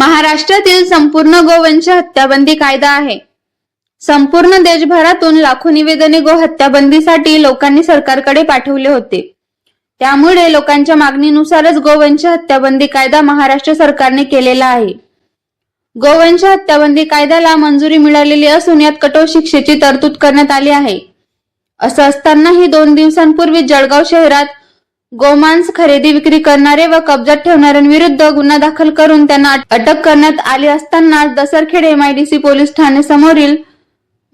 महाराष्ट्रातील संपूर्ण गोवंश हत्याबंदी कायदा आहे. संपूर्ण देशभरातून लाखो निवेदने गो हत्याबंदीसाठी लोकांनी सरकारकडे पाठवले होते. त्यामुळे लोकांच्या मागणीनुसारच गोवंश हत्याबंदी कायदा महाराष्ट्र सरकारने केलेला आहे. गोवंश हत्याबंदी कायद्याला मंजुरी मिळालेली असून यात कठोर शिक्षेची तरतूद करण्यात आली आहे. असं असतानाही दोन दिवसांपूर्वी जळगाव शहरात गोमांस खरेदी विक्री करणारे व कब्जात ठेवणाऱ्यांविरुद्ध गुन्हा दाखल करून त्यांना अटक करण्यात आली असताना दसरखेड एमआयडीसी पोलीस ठाणे समोरील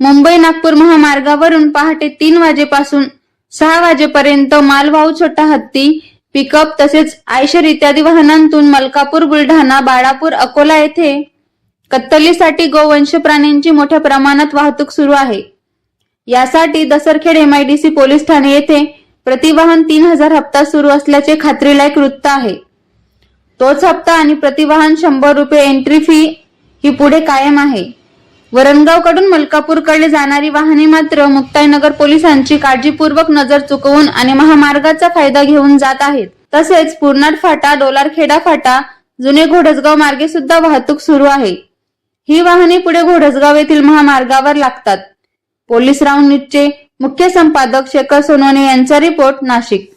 मुंबई नागपूर महामार्गावरून पहाटे तीन वाजेपासून सहा वाजेपर्यंत मालवाहू छोटा हत्ती पिकअप तसेच आयशर इत्यादी वाहनांतून मलकापूर बुलढाणा बाळापूर अकोला येथे कत्तलीसाठी गोवंश प्राण्यांची मोठ्या प्रमाणात वाहतूक सुरू आहे. यासाठी दसरखेड एमआयडीसी पोलीस ठाणे येथे प्रतिवाहन तीन हजार हप्ता सुरू असल्याचे खात्रीलायक वृत्त आहे. तोच हप्ता आणि प्रतिवाहन शंभर रुपये एंट्री फी ही पुढे कायम आहे. वरणगावकडून मलकापूरकडे जाणारी वाहने मात्र मुक्ताईनगर पोलिसांची काळजीपूर्वक नजर चुकवून आणि महामार्गाचा फायदा घेऊन जात आहेत. तसेच पूर्णाट फाटा डोलारखेडा फाटा जुने घोडसगाव मार्गे सुद्धा वाहतूक सुरू आहे. ही वाहने पुढे घोडसगाव येथील महामार्गावर लागतात. पोलीस राऊंड निश्चय मुख्य संपादक शेखर सोनवणे यांचा रिपोर्ट नाशिक